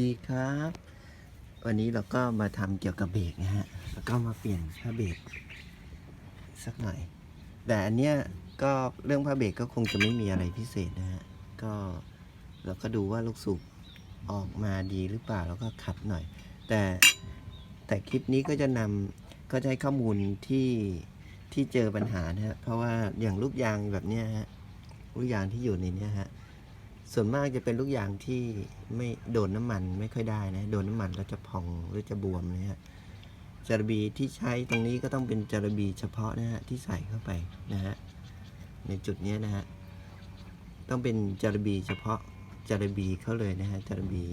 ดีครับ วันนี้เราก็มาทำเกี่ยวกับเบรกนะฮะ แล้วก็มาเปลี่ยนผ้าเบรกสักหน่อย แต่อันเนี้ยก็เรื่องผ้าเบรกก็คงจะไม่มีอะไรพิเศษนะฮะ ก็เราก็ดูว่าลูกสูบออกมาดีหรือเปล่าแล้วก็ขัดหน่อย แต่แต่คลิปนี้ก็จะนำก็จะให้ข้อมูลที่ที่เจอปัญหานะฮะ เพราะว่าอย่างลูกยางแบบเนี้ยฮะ ลูกยางที่อยู่ในเนี้ยฮะ ส่วนมากจะเป็นลูกยางที่ไม่โดนน้ำมันไม่ค่อยได้นะ โดนน้ำมันแล้วจะพองหรือจะบวมนะฮะจารบีที่ใช้ตรงนี้ก็ต้องเป็นจารบีเฉพาะนะฮะที่ใส่เข้าไปนะฮะในจุดนี้นะฮะต้องเป็นจารบีเฉพาะจารบีเขาเลยนะฮะจารบี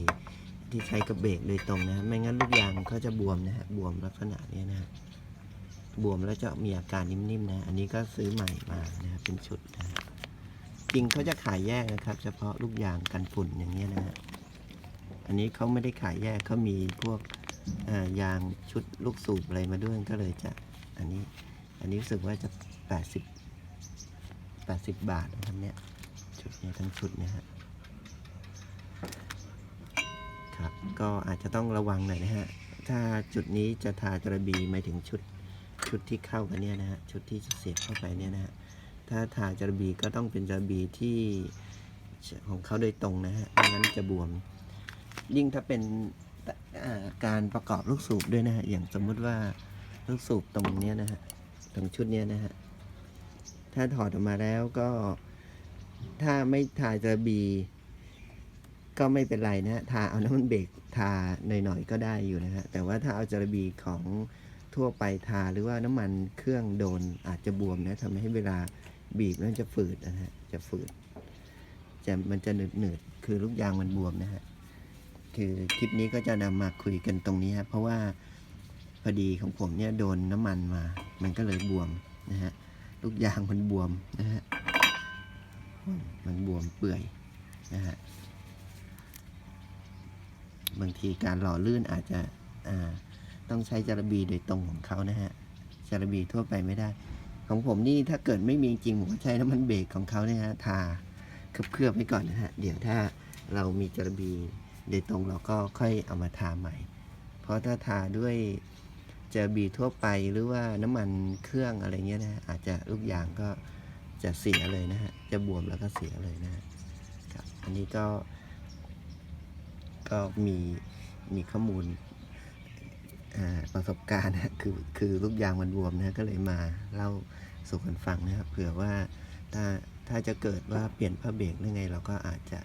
ที่ใช้กับเบรกโดยตรงนะฮะไม่งั้นลูกยางเขาจะบวมนะฮะบวมลักษณะนี้นะฮะบวมแล้วจะมีอาการนิ่มๆนะ อันนี้ก็ซื้อใหม่มานะฮะเป็นชุดนะฮะ ริงเขาจะขายแยกนะครับ เฉพาะลูกยางกันฝุ่นอย่างเงี้ยนะฮะอันนี้เขาไม่ได้ขายแยกเขามีพวกยางชุดลูกสูบอะไรมาด้วยก็เลยจะอันนี้อันนี้รู้สึกว่าจะ 80 80 บาทนะครับเนี่ยชุดเนี้ยทั้งชุดเนะฮะครับก็อาจจะต้องระวังหน่อยนะฮะถ้าจุดนี้จะทาจระบีหมายถึงชุดชุดที่เข้ากันเนี่ยนะฮะชุดที่เสียบเข้าไปเนี่ยนะฮะ ถ้าทาจระบีก็ต้องเป็นจระบีที่ของเขาโดยตรงนะฮะไม่งั้นจะบวม ยิ่งถ้าเป็นการประกอบลูกสูบด้วยนะฮะ อย่างสมมุติว่าลูกสูบตรงเนี้ยนะฮะ ตรงชุดเนี้ยนะฮะ ถ้าถอดออกมาแล้วก็ถ้าไม่ทาจระบี ก็ไม่เป็นไรนะฮะ ทาเอาน้ำมันเบรกทาหน่อยๆก็ได้อยู่นะฮะ แต่ว่าถ้าเอาจระบีของทั่วไปทาหรือว่าน้ำมันเครื่องโดนอาจจะบวมนะทำให้เวลา บีบแล้วมันจะฝืดนะฮะ จะฝืด จะมันจะหนืดหนืดๆคือลูกยางมันบวมนะฮะ คือคลิปนี้ก็จะนำมาคุยกันตรงนี้ฮะ เพราะว่าพอดีของผมเนี่ยโดนน้ำมันมา มันก็เลยบวมนะฮะ ลูกยางมันบวมนะฮะ มันบวมเปื่อยนะฮะ บางทีการหล่อลื่นอาจจะ อ่า ต้องใช้จารบีโดยตรงของเขานะฮะจารบีทั่วไปไม่ได้ ของผมนี่ถ้าเกิดไม่มีจริงผมก็ใช้น้ำมันเบรกของเขาเนี่ยฮะทาเคลือบๆไว้ก่อนนะฮะเดี๋ยวถ้าเรามีจระบีโดยตรงเราก็ค่อยเอามาทาใหม่ เพราะถ้าทาด้วยจระบีทั่วไปหรือว่าน้ำมันเครื่องอะไรเงี้ยนะฮะอาจจะลูกยางก็จะเสียเลยนะฮะจะบวมแล้วก็เสียเลยนะฮะครับอันนี้ก็ก็มีมีข้อมูล ประสบการณ์นะคือคือลูกยางมันบวมนะก็เลยมาเล่าสู่กันฟังนะครับเผื่อว่าถ้าถ้าจะเกิดว่าเปลี่ยนผ้าเบรกหรือไง เราก็อาจจะ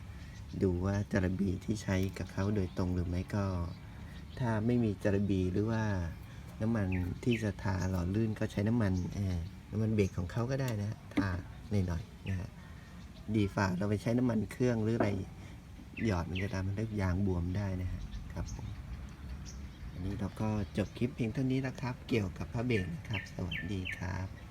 ดูว่าจระบีที่ใช้กับเขาโดยตรงหรือไม่ก็ ถ้าไม่มีจระบีหรือว่าน้ำมันที่จะทาหล่อลื่นก็ใช้น้ำมันน้ำมันเบรกของเขาก็ได้นะทาหน่อยๆนะฮะดีฝ่าเราไปใช้น้ำมันเครื่องหรืออะไรหยอดมันจะทำให้ยางบวมได้นะฮะครับผม อันนี้เราก็จบคลิปเพียงเท่านี้นะครับ เกี่ยวกับพระเบรนะครับ สวัสดีครับ